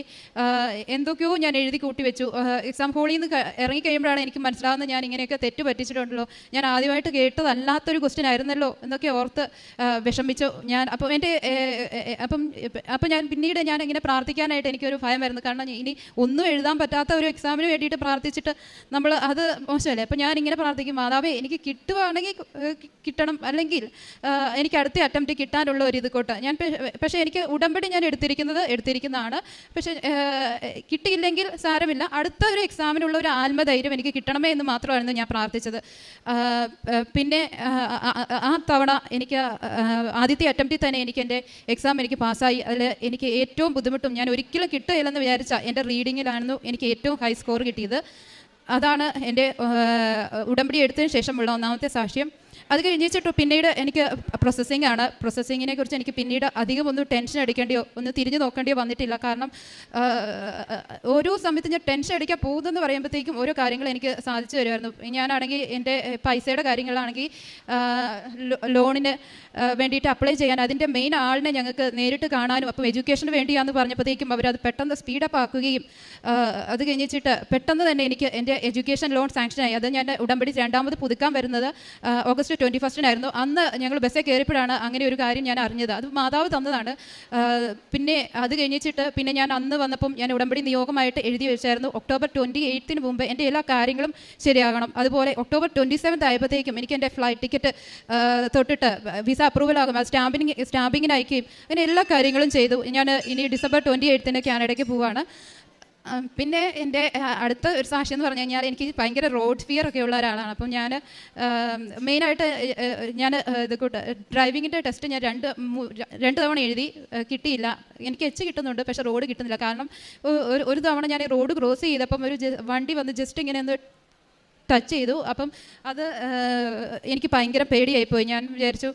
എന്തൊക്കെയോ ഞാൻ എഴുതി കൂട്ടി വെച്ചു എക്സാം ഹോളിൽ നിന്ന് ഇറങ്ങിക്കഴിയുമ്പോഴാണ് എനിക്ക് മനസ്സിലാവുന്നത് ഞാൻ ഇങ്ങനെയൊക്കെ തെറ്റ് പറ്റിച്ചിട്ടുണ്ടല്ലോ. ഞാൻ ആദ്യമായിട്ട് കേട്ടതല്ലാത്തൊരു ക്വസ്റ്റ്യൻ ആയിരുന്നല്ലോ എന്നൊക്കെ ഓർത്ത് വിഷമിച്ചു ഞാൻ. അപ്പം എന്റെ അപ്പം അപ്പം ഞാൻ പിന്നീട് ഞാൻ ഇങ്ങനെ പ്രാർത്ഥിക്കാനായിട്ട് എനിക്കൊരു ഭയമായിരുന്നു കാരണം ഇനി ഒന്നും എഴുതാൻ പറ്റാത്ത ഒരു എക്സാമിന് വേണ്ടിയിട്ട് പ്രാർത്ഥിച്ചിട്ട് നമ്മൾ അത് മോശമല്ലേ? അപ്പം ഞാൻ ഇങ്ങനെ പ്രാർത്ഥിക്കും മാതാവേ എനിക്ക് കിട്ടുവാണെങ്കിൽ കിട്ടണം. അല്ലെങ്കിൽ എനിക്ക് അടുത്ത അറ്റംപ്റ്റ് കിട്ടാനുള്ള ഒരു ഇത് ഞാൻ പക്ഷേ എനിക്ക് ഉടമ്പടി ഞാൻ എടുത്തിരിക്കുന്നത് എടുത്തിരിക്കുന്നതാണ്. പക്ഷേ കിട്ടിയില്ലെങ്കിൽ സാരമില്ല. അടുത്ത ഒരു എക്സാമിനുള്ള ഒരു ആത്മധൈര്യം എനിക്ക് കിട്ടണമേ എന്ന് മാത്രമായിരുന്നു ഞാൻ പ്രാർത്ഥിച്ചത്. പിന്നെ ആ തവണ എനിക്ക് ആദ്യത്തെ അറ്റംപ്റ്റിൽ തന്നെ എനിക്ക് എന്റെ എക്സാം എനിക്ക് പാസ്സായി. അതിൽ എനിക്ക് ഏറ്റവും ബുദ്ധിമുട്ടും ഞാൻ ഒരിക്കലും കിട്ടുകയില്ലെന്ന് വിചാരിച്ച എന്റെ റീഡിങ്ങിലായിരുന്നു എനിക്ക് ഏറ്റവും ഹൈ സ്കോർ കിട്ടിയത്. അതാണ് എന്റെ ഉടമ്പടി എടുത്തതിന് ശേഷമുള്ള ഒന്നാമത്തെ സാക്ഷ്യം. അത് കഴിഞ്ഞിട്ട് പിന്നീട് എനിക്ക് പ്രോസസ്സിംഗ് ആണ്. പ്രോസസ്സിങ്ങിനെ കുറിച്ച് എനിക്ക് പിന്നീട് അധികം ഒന്നും ടെൻഷൻ അടിക്കേണ്ടിയോ ഒന്ന് തിരിഞ്ഞു നോക്കേണ്ടിയോ വന്നിട്ടില്ല. കാരണം ഓരോ സമയത്ത് ഞാൻ ടെൻഷൻ അടിക്കാൻ പോകുന്നെന്ന് പറയുമ്പോഴത്തേക്കും ഓരോ കാര്യങ്ങൾ എനിക്ക് സാധിച്ചു വരുമായിരുന്നു ഞാനാണെങ്കിൽ എന്റെ പൈസയുടെ കാര്യങ്ങളാണെങ്കിൽ ലോണിന് വേണ്ടിയിട്ട് അപ്ലൈ ചെയ്യാൻ അതിന്റെ മെയിൻ ആളിനെ ഞങ്ങൾക്ക് നേരിട്ട് കാണാനും അപ്പം എഡ്യൂക്കേഷന് വേണ്ടിയാന്ന് പറഞ്ഞപ്പോഴത്തേക്കും അവരത് പെട്ടെന്ന് സ്പീഡപ്പ് ആക്കുകയും അത് കഴിഞ്ഞിട്ട് പെട്ടെന്ന് തന്നെ എനിക്ക് എന്റെ എഡ്യൂക്കേഷൻ ലോൺ സാങ്ഷനായി അത് ഞാൻ ഉടമ്പടി രണ്ടാമത് പുതുക്കാൻ വരുന്നത് ഓഗസ്റ്റ് ട്വന്റി ഫസ്റ്റിനായിരുന്നു അന്ന് ഞങ്ങൾ ബസ്സിൽ കയറിയപ്പോഴാണ് അങ്ങനെ ഒരു കാര്യം ഞാൻ അറിഞ്ഞത്. അത് മാതാവ് തന്നതാണ്. പിന്നെ അത് കഴിഞ്ഞിട്ട് പിന്നെ ഞാൻ അന്ന് വന്നപ്പം ഞാൻ ഉടമ്പടി നിയോഗമായിട്ട് എഴുതി വെച്ചായിരുന്നു. ഒക്ടോബർ ട്വന്റി എയ്ത്തിന് മുമ്പ് എന്റെ എല്ലാ കാര്യങ്ങളും ശരിയാകണം. അതുപോലെ ഒക്ടോബർ ട്വന്റി സെവൻത്ത് ആയപ്പോഴത്തേക്കും എനിക്ക് എന്റെ ഫ്ലൈറ്റ് ടിക്കറ്റ് തൊട്ടിട്ട് വിസ അപ്രൂവൽ ആകും. സ്റ്റാമ്പിങ് സ്റ്റാമ്പിങ്ങിന് അയക്കുകയും അങ്ങനെ എല്ലാ കാര്യങ്ങളും ചെയ്തു. ഞാൻ ഇനി ഡിസംബർ ട്വന്റി എയ്ത്തിന് കാനഡയ്ക്ക് പോവാണ്. പിന്നെ എന്റെ അടുത്ത ഒരു സാക്ഷ്യം എന്ന് പറഞ്ഞു കഴിഞ്ഞാൽ എനിക്ക് ഭയങ്കര റോഡ് ഫിയർ ഒക്കെ ഉള്ള ഒരാളാണ്. അപ്പം ഞാൻ മെയിനായിട്ട് ഞാൻ ഇത് കൂട്ട് ഡ്രൈവിങ്ങിന്റെ ടെസ്റ്റ് ഞാൻ രണ്ട് രണ്ട് തവണ എഴുതി കിട്ടിയില്ല. എനിക്ക് എച്ച് കിട്ടുന്നുണ്ട് പക്ഷേ റോഡ് കിട്ടുന്നില്ല. കാരണം ഒരു തവണ ഞാൻ റോഡ് ക്രോസ് ചെയ്തപ്പം ഒരു വണ്ടി വന്ന് ജസ്റ്റ് ഇങ്ങനെ ഒന്ന് ടച്ച് ചെയ്തു. അപ്പം അത് എനിക്ക് ഭയങ്കര പേടിയായിപ്പോയി ഞാൻ വിചാരിച്ചു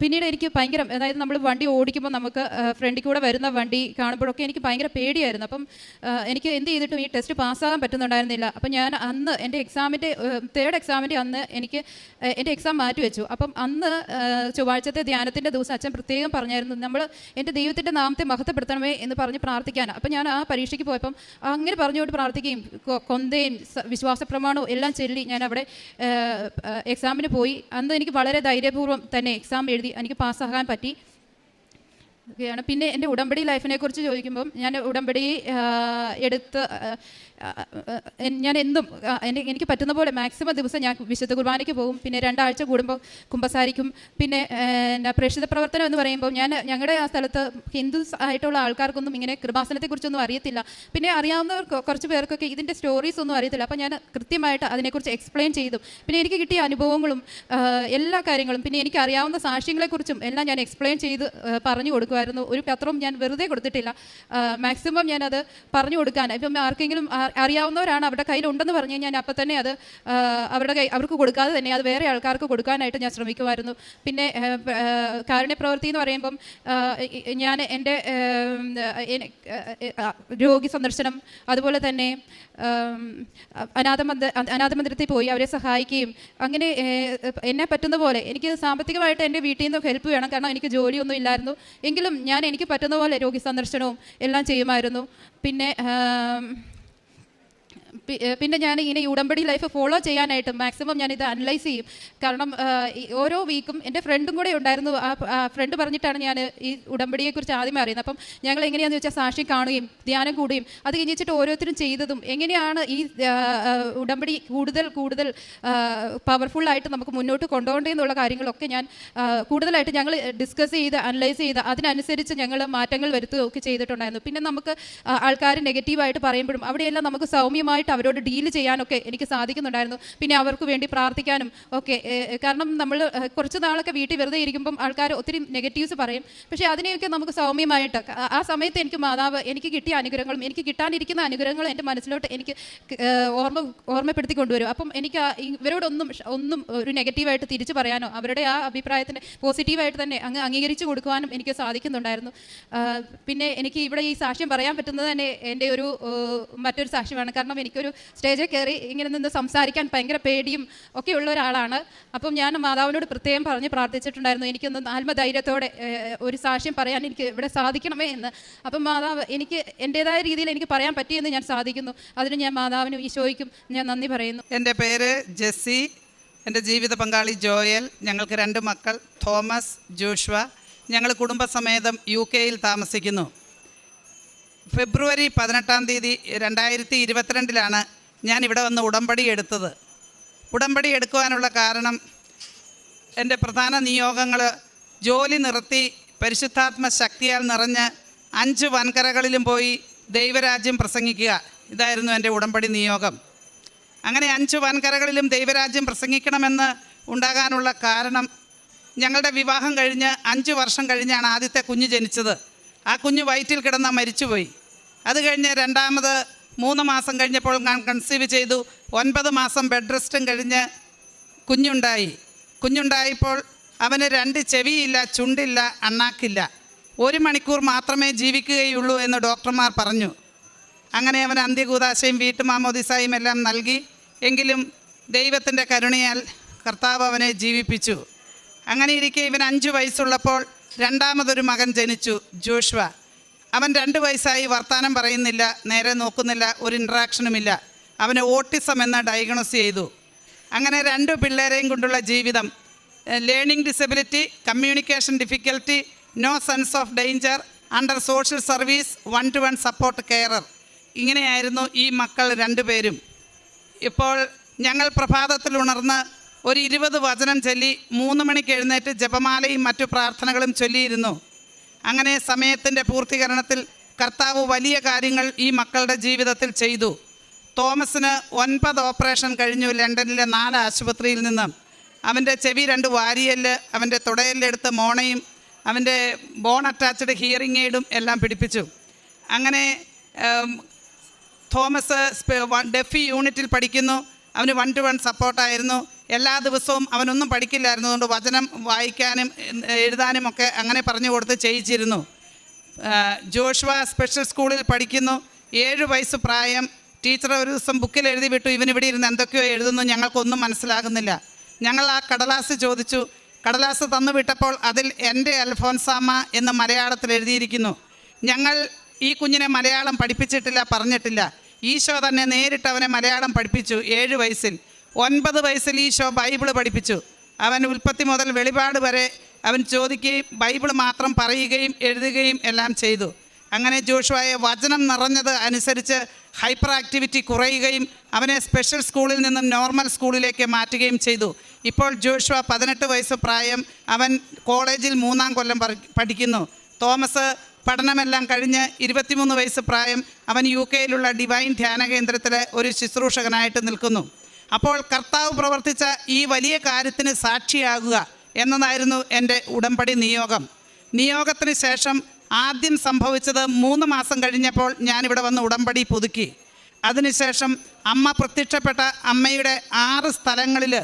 പിന്നീട് എനിക്ക് ഭയങ്കര അതായത് നമ്മൾ വണ്ടി ഓടിക്കുമ്പോൾ നമുക്ക് ഫ്രണ്ടിൽ കൂടെ വരുന്ന വണ്ടി കാണുമ്പോഴൊക്കെ എനിക്ക് ഭയങ്കര പേടിയായിരുന്നു. അപ്പം എനിക്ക് എന്ത് ചെയ്തിട്ടും ഈ ടെസ്റ്റ് പാസ്സാകാൻ പറ്റുന്നുണ്ടായിരുന്നില്ല. അപ്പം ഞാൻ അന്ന് എന്റെ എക്സാമിന്റെ തേർഡ് എക്സാമിന്റെ അന്ന് എനിക്ക് എന്റെ എക്സാം മാറ്റി വെച്ചു. അപ്പം അന്ന് ചൊവ്വാഴ്ചത്തെ ധ്യാനത്തിന്റെ ദിവസം അച്ഛൻ പ്രത്യേകം പറഞ്ഞായിരുന്നു നമ്മൾ എന്റെ ദൈവത്തിന്റെ നാമത്തെ മഹത്വപ്പെടുത്തണമേ എന്ന് പറഞ്ഞ് പ്രാർത്ഥിക്കാൻ അപ്പം ഞാൻ ആ പരീക്ഷയ്ക്ക് പോയപ്പം അങ്ങനെ പറഞ്ഞുകൊണ്ട് പ്രാർത്ഥിക്കുകയും കൊന്തയും വിശ്വാസ പ്രമാണവും എല്ലാം ചൊല്ലി ഞാൻ അവിടെ എക്സാമിന് പോയി. അന്ന് എനിക്ക് വളരെ ധൈര്യപൂർവം തന്നെ എക്സാം എഴുതി എനിക്ക് പാസ്സാകാൻ പറ്റി. ഒക്കെയാണ്. പിന്നെ എന്റെ ഉടമ്പടി ലൈഫിനെ കുറിച്ച് ചോദിക്കുമ്പം ഞാൻ ഉടമ്പടി എടുത്ത് ഞാൻ എന്തും എനിക്ക് പറ്റുന്ന പോലെ മാക്സിമം ദിവസം ഞാൻ വിശുദ്ധ കുർബാനയ്ക്ക് പോകും. പിന്നെ രണ്ടാഴ്ച കൂടുമ്പോൾ കുമ്പസാരിക്കും. പിന്നെ പ്രേക്ഷിത പ്രവർത്തനം എന്ന് പറയുമ്പോൾ ഞാൻ ഞങ്ങളുടെ ആ സ്ഥലത്ത് ഹിന്ദു ആയിട്ടുള്ള ആൾക്കാർക്കൊന്നും ഇങ്ങനെ കൃപാസനത്തെക്കുറിച്ചൊന്നും അറിയത്തില്ല. പിന്നെ അറിയാവുന്നവർ കുറച്ച് പേർക്കൊക്കെ ഇതിന്റെ സ്റ്റോറീസ് ഒന്നും അറിയത്തില്ല. അപ്പോൾ ഞാൻ കൃത്യമായിട്ട് അതിനെക്കുറിച്ച് എക്സ്പ്ലെയിൻ ചെയ്തു. പിന്നെ എനിക്ക് കിട്ടിയ അനുഭവങ്ങളും എല്ലാ കാര്യങ്ങളും പിന്നെ എനിക്ക് അറിയാവുന്ന സാക്ഷ്യങ്ങളെക്കുറിച്ചും എല്ലാം ഞാൻ എക്സ്പ്ലെയിൻ ചെയ്ത് പറഞ്ഞു കൊടുക്കുമായിരുന്നു. ഒരു പത്രവും ഞാൻ വെറുതെ കൊടുത്തിട്ടില്ല. മാക്സിമം ഞാനത് പറഞ്ഞു കൊടുക്കാൻ. ഇപ്പം ആർക്കെങ്കിലും അറിയാവുന്നവരാണ് അവരുടെ കയ്യിലുണ്ടെന്ന് പറഞ്ഞു കഴിഞ്ഞാൽ അപ്പം തന്നെ അത് അവരുടെ കൈ അവർക്ക് കൊടുക്കാതെ തന്നെ അത് വേറെ ആൾക്കാർക്ക് കൊടുക്കാനായിട്ട് ഞാൻ ശ്രമിക്കുമായിരുന്നു. പിന്നെ ആ, പ- ആ, കാരുണ്യ പ്രവൃത്തി എന്ന് പറയുമ്പം ഞാൻ എന്റെ രോഗി സന്ദർശനം അതുപോലെ തന്നെ അനാഥമന്ദ അനാഥ മന്ദിരത്തിൽ പോയി അവരെ സഹായിക്കുകയും അങ്ങനെ എന്നെ പറ്റുന്ന പോലെ എനിക്ക് സാമ്പത്തികമായിട്ട് എന്റെ വീട്ടിൽ നിന്ന് ഹെൽപ്പ് വേണം കാരണം എനിക്ക് ജോലിയൊന്നും ഇല്ലായിരുന്നു. എങ്കിലും ഞാൻ എനിക്ക് പറ്റുന്ന പോലെ രോഗി സന്ദർശനവും എല്ലാം ചെയ്യുമായിരുന്നു. പിന്നെ പിന്നെ ഞാൻ ഇങ്ങനെ ഉടമ്പടി ലൈഫ് ഫോളോ ചെയ്യാനായിട്ട് മാക്സിമം ഞാൻ ഇത് അനലൈസ് ചെയ്യും. കാരണം ഓരോ വീക്കും എന്റെ ഫ്രണ്ടും കൂടെ ഉണ്ടായിരുന്നു. ആ ഫ്രണ്ട് പറഞ്ഞിട്ടാണ് ഞാൻ ഈ ഉടമ്പടിയെക്കുറിച്ച് ആദ്യമേ അറിയുന്നത്. അപ്പം ഞങ്ങൾ എങ്ങനെയാണെന്ന് വെച്ചാൽ സാക്ഷി കാണുകയും ധ്യാനം കൂടുകയും അത് കഴിഞ്ഞിട്ട് ഓരോരുത്തരും ചെയ്തതും എങ്ങനെയാണ് ഈ ഉടമ്പടി കൂടുതൽ കൂടുതൽ പവർഫുൾ ആയിട്ട് നമുക്ക് മുന്നോട്ട് കൊണ്ടുപോകേണ്ടതെന്നുള്ള കാര്യങ്ങളൊക്കെ ഞാൻ കൂടുതലായിട്ട് ഞങ്ങൾ ഡിസ്കസ് ചെയ്ത് അനലൈസ് ചെയ്ത് അതിനനുസരിച്ച് ഞങ്ങൾ മാറ്റങ്ങൾ വരുത്തുകയൊക്കെ ചെയ്തിട്ടുണ്ടായിരുന്നു. പിന്നെ നമുക്ക് ആൾക്കാർ നെഗറ്റീവായിട്ട് പറയുമ്പോഴും അവിടെയെല്ലാം നമുക്ക് സൗമ്യമായിട്ട് അവരോട് ഡീൽ ചെയ്യാനൊക്കെ എനിക്ക് സാധിക്കുന്നുണ്ടായിരുന്നു. പിന്നെ അവർക്ക് വേണ്ടി പ്രാർത്ഥിക്കാനും ഒക്കെ കാരണം നമ്മൾ കുറച്ച് നാളൊക്കെ വീട്ടിൽ വെറുതെ ഇരിക്കുമ്പം ആൾക്കാർ ഒത്തിരി നെഗറ്റീവ്സ് പറയും. പക്ഷേ അതിനെയൊക്കെ നമുക്ക് സൗമ്യമായിട്ട് ആ- സമയത്ത് എനിക്ക് മാതാവ് എനിക്ക് കിട്ടിയ അനുഗ്രഹങ്ങളും എനിക്ക് കിട്ടാനിരിക്കുന്ന അനുഗ്രഹങ്ങളും എന്റെ മനസ്സിലോട്ട് എനിക്ക് ഓർമ്മ ഓർമ്മപ്പെടുത്തി കൊണ്ടുവരും. അപ്പം എനിക്ക് ഇവരോടൊന്നും ഒന്നും ഒരു നെഗറ്റീവായിട്ട് തിരിച്ചു പറയാനോ അവരുടെ ആ അഭിപ്രായത്തിന് പോസിറ്റീവായിട്ട് തന്നെ അങ്ങ് അംഗീകരിച്ചു കൊടുക്കുവാനും എനിക്ക് സാധിക്കുന്നുണ്ടായിരുന്നു. പിന്നെ എനിക്ക് ഇവിടെ ഈ സാക്ഷ്യം പറയാൻ പറ്റുന്നത് തന്നെ എന്റെ ഒരു മറ്റൊരു സാക്ഷ്യമാണ്. കാരണം എനിക്കൊരു സ്റ്റേജിൽ കയറി ഇങ്ങനെ നിന്ന് സംസാരിക്കാൻ ഭയങ്കര പേടിയും ഒക്കെ ഉള്ള ഒരാളാണ്. അപ്പം ഞാൻ മാതാവിനോട് പ്രത്യേകം പറഞ്ഞ് പ്രാർത്ഥിച്ചിട്ടുണ്ടായിരുന്നു എനിക്കൊന്ന് ആത്മധൈര്യത്തോടെ ഒരു സാക്ഷ്യം പറയാൻ എനിക്ക് ഇവിടെ സാധിക്കണമേ എന്ന്. അപ്പം മാതാവ് എനിക്ക് എന്റെതായ രീതിയിൽ എനിക്ക് പറയാൻ പറ്റിയെന്ന് ഞാൻ സാധിക്കുന്നു. അതിന് ഞാൻ മാതാവിനും ഈശോയ്ക്കും ഞാൻ നന്ദി പറയുന്നു. എന്റെ പേര് ജെസ്സി എന്റെ ജീവിത പങ്കാളി ജോയൽ ഞങ്ങൾക്ക് രണ്ട് മക്കൾ തോമസ് ജോഷ്വ. ഞങ്ങൾ കുടുംബസമേതം യു കെയിൽ താമസിക്കുന്നു. ഫെബ്രുവരി പതിനെട്ടാം തീയതി രണ്ടായിരത്തി ഇരുപത്തിരണ്ടിലാണ് ഞാൻ ഇവിടെ വന്ന് ഉടമ്പടി എടുത്തത്. ഉടമ്പടി എടുക്കുവാനുള്ള കാരണം എന്റെ പ്രധാന നിയോഗങ്ങൾ ജോലി നിർത്തി പരിശുദ്ധാത്മ ശക്തിയാൽ നിറഞ്ഞ് അഞ്ച് വൻകരകളിലും പോയി ദൈവരാജ്യം പ്രസംഗിക്കുക. ഇതായിരുന്നു എന്റെ ഉടമ്പടി നിയോഗം. അങ്ങനെ അഞ്ച് വൻകരകളിലും ദൈവരാജ്യം പ്രസംഗിക്കണമെന്ന് ഉണ്ടാകാനുള്ള കാരണം ഞങ്ങളുടെ വിവാഹം കഴിഞ്ഞ് അഞ്ച് വർഷം കഴിഞ്ഞാണ് ആദ്യത്തെ കുഞ്ഞ് ജനിച്ചത്. ആ കുഞ്ഞ് വയറ്റിൽ കിടന്ന മരിച്ചുപോയി. അത് കഴിഞ്ഞ് രണ്ടാമത് മൂന്ന് മാസം കഴിഞ്ഞപ്പോൾ ഞാൻ കൺസീവ് ചെയ്തു. ഒൻപത് മാസം ബെഡ് റെസ്റ്റും കഴിഞ്ഞ് കുഞ്ഞുണ്ടായി. കുഞ്ഞുണ്ടായപ്പോൾ അവന് രണ്ട് ചെവിയില്ല ചുണ്ടില്ല അണ്ണാക്കില്ല. ഒരു മണിക്കൂർ മാത്രമേ ജീവിക്കുകയുള്ളൂ എന്ന് ഡോക്ടർമാർ പറഞ്ഞു. അങ്ങനെ അവൻ അന്ത്യകൂതാശയും വീട്ടുമാമോദിസായും എല്ലാം നൽകി. എങ്കിലും ദൈവത്തിന്റെ കരുണയാൽ കർത്താവ് അവനെ ജീവിപ്പിച്ചു. അങ്ങനെ ഇരിക്കെ ഇവൻ അഞ്ച് വയസ്സുള്ളപ്പോൾ രണ്ടാമതൊരു മകൻ ജനിച്ചു ജോഷ്വ. അവൻ രണ്ട് വയസ്സായി വർത്തമാനം പറയുന്നില്ല നേരെ നോക്കുന്നില്ല ഒരു ഇൻട്രാക്ഷനുമില്ല അവന് ഓട്ടിസം എന്ന ഡയഗ്നോസ് ചെയ്തു. അങ്ങനെ രണ്ട് പിള്ളേരെയും കൊണ്ടുള്ള ജീവിതം. Learning disability communication difficulty no sense of danger under social service one to one support carer ഇങ്ങനെയായിരുന്നു ഈ മക്കൾ രണ്ടുപേരും. ഇപ്പോൾ ഞങ്ങൾ പ്രഭാതത്തിൽ ഉണർന്ന് ഒരു ഇരുപത് വചനം ചൊല്ലി മൂന്ന് മണിക്ക് എഴുന്നേറ്റ് ജപമാലയും മറ്റു പ്രാർത്ഥനകളും ചൊല്ലിയിരുന്നു. അങ്ങനെ സമയത്തിന്റെ പൂർത്തീകരണത്തിൽ കർത്താവ് വലിയ കാര്യങ്ങൾ ഈ മക്കളുടെ ജീവിതത്തിൽ ചെയ്തു. തോമസിന് ഒൻപത് ഓപ്പറേഷൻ കഴിഞ്ഞു ലണ്ടനിലെ നാല് ആശുപത്രിയിൽ നിന്ന്. അവന്റെ ചെവി രണ്ട് വാരിയൽ അവന്റെ തുടയലെടുത്ത് മോണയും അവന്റെ ബോൺ അറ്റാച്ച്ഡ് ഹിയറിംഗ് എയ്ഡും എല്ലാം പിടിപ്പിച്ചു. അങ്ങനെ തോമസ് ഡെഫി യൂണിറ്റിൽ പഠിക്കുന്നു. അവന് വൺ ടു വൺ സപ്പോർട്ടായിരുന്നു എല്ലാ ദിവസവും അവനൊന്നും പഠിക്കില്ലായിരുന്നു. അതുകൊണ്ട് വചനം വായിക്കാനും എഴുതാനും ഒക്കെ അങ്ങനെ പറഞ്ഞു കൊടുത്ത് ചെയ്യിച്ചിരുന്നു. ജോഷുവ സ്പെഷ്യൽ സ്കൂളിൽ പഠിക്കുന്നു. ഏഴ് വയസ്സ് പ്രായം. ടീച്ചർ ഒരു ദിവസം ബുക്കിൽ എഴുതി വിട്ടു. ഇവൻ ഇവിടെ ഇരുന്ന് എന്തൊക്കെയോ എഴുതുന്നു. ഞങ്ങൾക്കൊന്നും മനസ്സിലാകുന്നില്ല. ഞങ്ങൾ ആ കടലാസ് ചോദിച്ചു. കടലാസ് തന്നു വിട്ടപ്പോൾ അതിൽ എന്റെ അൽഫോൻസാമ എന്ന് മലയാളത്തിൽ എഴുതിയിരിക്കുന്നു. ഞങ്ങൾ ഈ കുഞ്ഞിനെ മലയാളം പഠിപ്പിച്ചിട്ടില്ല പറഞ്ഞിട്ടില്ല. ഈശോ തന്നെ നേരിട്ട് അവനെ മലയാളം പഠിപ്പിച്ചു ഏഴ് വയസ്സിൽ. ഒൻപത് വയസ്സിൽ ഈശോ ബൈബിൾ പഠിപ്പിച്ചു. അവൻ ഉൽപ്പത്തി മുതൽ വെളിപാട് വരെ അവൻ ചോദിക്കുകയും ബൈബിൾ മാത്രം പറയുകയും എഴുതുകയും എല്ലാം ചെയ്തു. അങ്ങനെ ജോഷുവായ വചനം നിറഞ്ഞത് അനുസരിച്ച് ഹൈപ്പർ ആക്ടിവിറ്റി കുറയുകയും അവനെ സ്പെഷ്യൽ സ്കൂളിൽ നിന്നും നോർമൽ സ്കൂളിലേക്ക് മാറ്റുകയും ചെയ്തു. ഇപ്പോൾ ജോഷുവ പതിനെട്ട് വയസ്സ് പ്രായം അവൻ കോളേജിൽ മൂന്നാം കൊല്ലം പഠിക്കുന്നു. തോമസ് പഠനമെല്ലാം കഴിഞ്ഞ് ഇരുപത്തിമൂന്ന് വയസ്സ് പ്രായം അവൻ യു കെയിലുള്ള ഡിവൈൻ ധ്യാന കേന്ദ്രത്തിലെ ഒരു ശുശ്രൂഷകനായിട്ട് നിൽക്കുന്നു. അപ്പോൾ കർത്താവ് പ്രവർത്തിച്ച ഈ വലിയ കാര്യത്തിന് സാക്ഷിയാകുക എന്നതായിരുന്നു എന്റെ ഉടമ്പടി നിയോഗം. നിയോഗത്തിന് ശേഷം ആദ്യം സംഭവിച്ചത് മൂന്ന് മാസം കഴിഞ്ഞപ്പോൾ ഞാനിവിടെ വന്ന് ഉടമ്പടി പുതുക്കി. അതിനുശേഷം അമ്മ പ്രത്യക്ഷപ്പെട്ട അമ്മയുടെ ആറ് സ്ഥലങ്ങളിൽ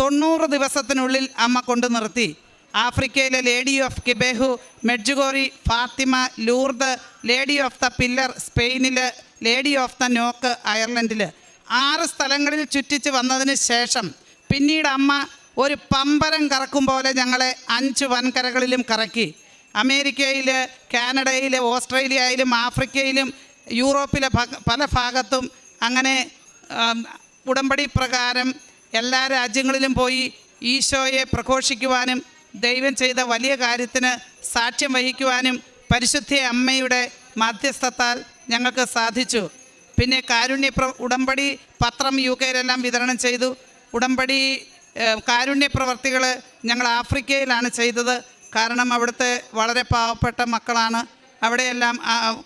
തൊണ്ണൂറ് ദിവസത്തിനുള്ളിൽ അമ്മ കൊണ്ടു നിർത്തി. ആഫ്രിക്കയിലെ lady of Kibeho Medjugorje Fatima Lourdes lady of the Pillar സ്പെയിനിൽ ലേഡി ഓഫ് ദ നോക്ക് അയർലൻഡിൽ ആറ് സ്ഥലങ്ങളിൽ ചുറ്റിച്ച് വന്നതിന് ശേഷം പിന്നീട് അമ്മ ഒരു പമ്പരം കറക്കും പോലെ ഞങ്ങളെ അഞ്ച് വൻകരകളിലും കറക്കി. അമേരിക്കയിൽ കാനഡയിൽ ഓസ്ട്രേലിയയിലും ആഫ്രിക്കയിലും യൂറോപ്പിലെ പല ഭാഗത്തും അങ്ങനെ ഉടമ്പടി പ്രകാരം എല്ലാ രാജ്യങ്ങളിലും പോയി ഈശോയെ പ്രഘോഷിക്കുവാനും ദൈവം ചെയ്ത വലിയ കാര്യത്തിന് സാക്ഷ്യം വഹിക്കുവാനും പരിശുദ്ധ അമ്മയുടെ മധ്യസ്ഥത്താൽ ഞങ്ങൾക്ക് സാധിച്ചു. പിന്നെ കാരുണ്യ ഉടമ്പടി പത്രം യു കെയിലെല്ലാം വിതരണം ചെയ്തു. ഉടമ്പടി കാരുണ്യ പ്രവർത്തികൾ ഞങ്ങൾ ആഫ്രിക്കയിലാണ് ചെയ്തത്. കാരണം അവിടുത്തെ വളരെ പാവപ്പെട്ട മക്കളാണ്. അവിടെയെല്ലാം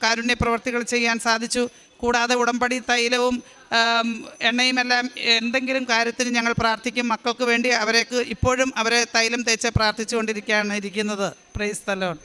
കാരുണ്യ പ്രവർത്തികൾ ചെയ്യാൻ സാധിച്ചു. കൂടാതെ ഉടമ്പടി തൈലവും എണ്ണയും എല്ലാം എന്തെങ്കിലും കാര്യത്തിന് ഞങ്ങൾ പ്രാർത്ഥിക്കും. മക്കൾക്ക് വേണ്ടി അവരേക്ക് ഇപ്പോഴും അവരെ തൈലം തേച്ച് പ്രാർത്ഥിച്ചുകൊണ്ടിരിക്കുകയാണ് ഇരിക്കുന്നത്. പ്രൈസ് തലോൺ